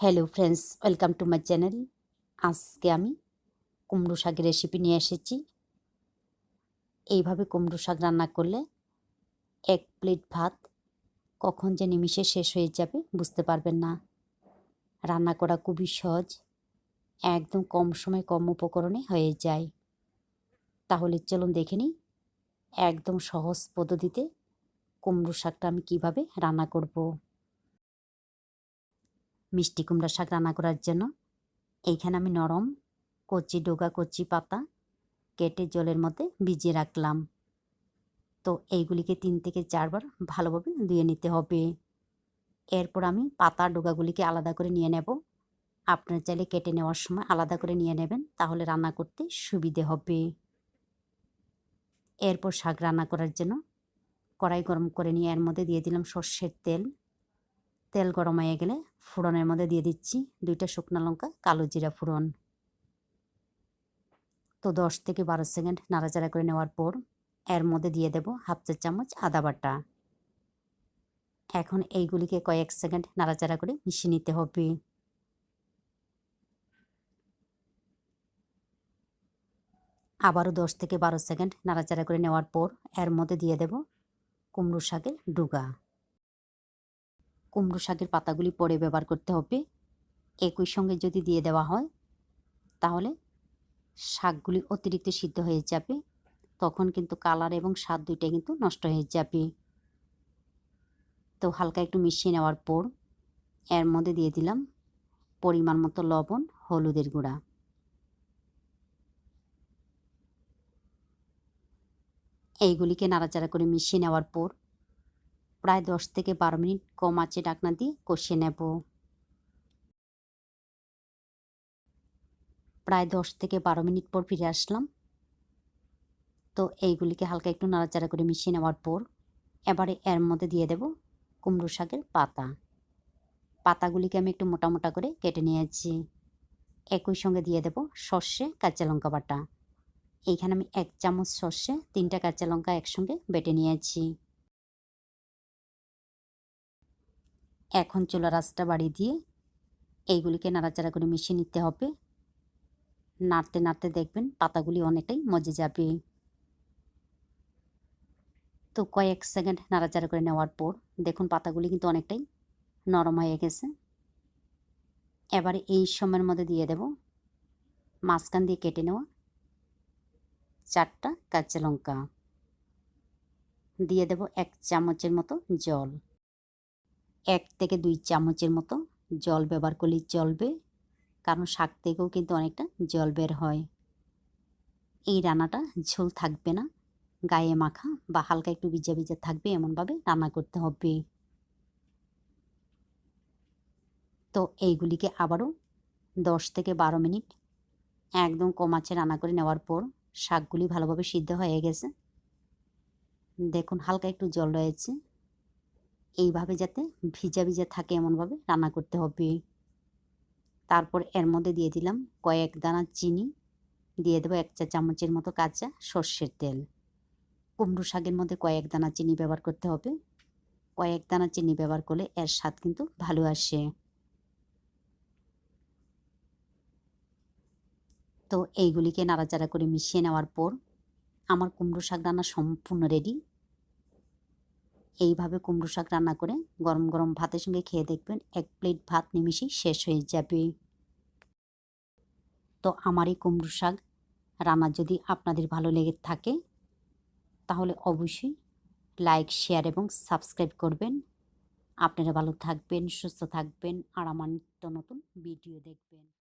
Hello friends welcome to my channel আজকে আমি কুমড়ো শাকের রেসিপি নিয়ে এসেছি। এইভাবে কুমড়ো শাক রান্না করলে এক প্লেট ভাত কখন যে নিমিষে শেষ হয়ে যাবে বুঝতে পারবেন না। রান্না করা খুবই সহজ, একদম কম সময় কম উপকরণে হয়ে যায়। তাহলে চলুন দেখে নিই একদম সহজ পদ্ধতিতে কুমড়ো শাকটা আমি কীভাবে রান্না করব। মিষ্টি কুমড়া শাক রান্না করার জন্য। এইখানে আমি নরম কচি ডোগা কচি পাতা কেটে জলের মধ্যে ভিজিয়ে রাখলাম। তো এইগুলিকে তিন থেকে চারবার ভালোভাবে ধুয়ে নিতে হবে। এরপর আমি পাতা ডোগাগুলিকে আলাদা করে নিয়ে নেব। আপনার চাইলে কেটে নেওয়ার সময় আলাদা করে নিয়ে নেবেন, তাহলে রান্না করতে সুবিধে হবে। এরপর শাক রান্না করার জন্য কড়াই গরম করে নিয়ে এর মধ্যে দিয়ে দিলাম সর্ষের তেল। তেল গরম হয়ে গেলে ফোড়নের মধ্যে দিয়ে দিচ্ছি দুইটা শুকনো লঙ্কা, কালো জিরা ফোড়ন। তো দশ থেকে বারো সেকেন্ড নাড়াচাড়া করে নেওয়ার পর এর মধ্যে দিয়ে দেব হাফ চা চামচ আদা বাটা। এখন এইগুলিকে কয়েক সেকেন্ড নাড়াচাড়া করে মিশিয়ে নিতে হবে। আবারও দশ থেকে বারো সেকেন্ড নাড়াচাড়া করে নেওয়ার পর এর মধ্যে দিয়ে দেব কুমড়ো শাকের ডুগা। কুমড়ো শাকের পাতাগুলি পরে ব্যবহার করতে হবে। একই সঙ্গে যদি দিয়ে দেওয়া হয়, তাহলে শাকগুলি অতিরিক্ত সিদ্ধ হয়ে যাবে। তখন কিন্তু কালার এবং স্বাদ দুইটাই কিন্তু নষ্ট হয়ে যাবে। তো হালকা একটু মিশিয়ে নেওয়ার পর এর মধ্যে দিয়ে দিলাম পরিমাণ মতো লবণ, হলুদের গুঁড়া। এইগুলিকে নাড়াচাড়া করে মিশিয়ে নেওয়ার পর প্রায় দশ থেকে বারো মিনিট কম আঁচে ডাকনা দিয়ে কষিয়ে নেব। প্রায় দশ থেকে বারো মিনিট পর ফিরে আসলাম। তো এইগুলিকে হালকা একটু নাড়াচাড়া করে মিশিয়ে নেওয়ার পর এবারে এর মধ্যে দিয়ে দেব কুমড়ো শাকের পাতা। পাতাগুলিকে আমি একটু মোটা মোটা করে কেটে নিয়েছি। একই সঙ্গে দিয়ে দেব সর্ষে, কাঁচা লঙ্কা বাটা। এইখানে আমি এক চামচ সর্ষে, তিনটা কাঁচা লঙ্কা একসঙ্গে বেটে নিয়েছি। এখন চুলা রাসটা বাড়ি দিয়ে এইগুলিকে নাড়াচাড়া করে মিশিয়ে নিতে হবে। নাড়তে নাড়তে দেখবেন পাতাগুলি অনেকটাই মজে যাবে। তো কয়েক সেকেন্ড নাড়াচাড়া করে নেওয়ার পর দেখুন পাতাগুলি কিন্তু অনেকটাই নরম হয়ে গেছে। এবারে এই সময়ের মধ্যে দিয়ে দেব মাঝখান দিয়ে কেটে নেওয়া চারটা কাঁচা লঙ্কা। দিয়ে দেব এক চামচের মতো জল। এক থেকে দুই চামচের মতো জল ব্যবহার করলেই চলবে, কারণ শাক থেকেও কিন্তু অনেকটা জল বের হয়। এই রান্নাটা ঝোল থাকবে না, গায়ে মাখা বা হালকা একটু ভিজা ভিজা থাকবে এমনভাবে রান্না করতে হবে। তো এইগুলিকে আবারও দশ থেকে বারো মিনিট একদম কমাচ্ছে রান্না করে নেওয়ার পর শাকগুলি ভালোভাবে সিদ্ধ হয়ে গেছে। দেখুন হালকা একটু জল রয়েছে। এইভাবে যাতে ভিজা ভিজা থাকে এমনভাবে রান্না করতে হবে। তারপর এর মধ্যে দিয়ে দিলাম কয়েক দানা চিনি, দিয়ে দেবো এক চা চামচের মতো কাঁচা সর্ষের তেল। কুমড়ো শাকের মধ্যে কয়েক দানা চিনি ব্যবহার করতে হবে। কয়েক দানা চিনি ব্যবহার করলে এর স্বাদ কিন্তু ভালো আসে। তো এইগুলিকে নাড়াচাড়া করে মিশিয়ে নেওয়ার পর আমার কুমড়ো শাক রান্না সম্পূর্ণ রেডি এইভাবে কুমড়ো শাক রান্না করে গরম গরম ভাতের সঙ্গে খেয়ে দেখবেন এক প্লেট ভাত নিমিশেই শেষ হয়ে যাবে। তো আমার এই কুমড়ো শাক রান্না যদি আপনাদের ভালো লেগে থাকে, তাহলে অবশ্যই লাইক শেয়ার এবং সাবস্ক্রাইব করবেন। আপনারা ভালো থাকবেন, সুস্থ থাকবেন, আর আমার নিত্য নতুন ভিডিও দেখবেন।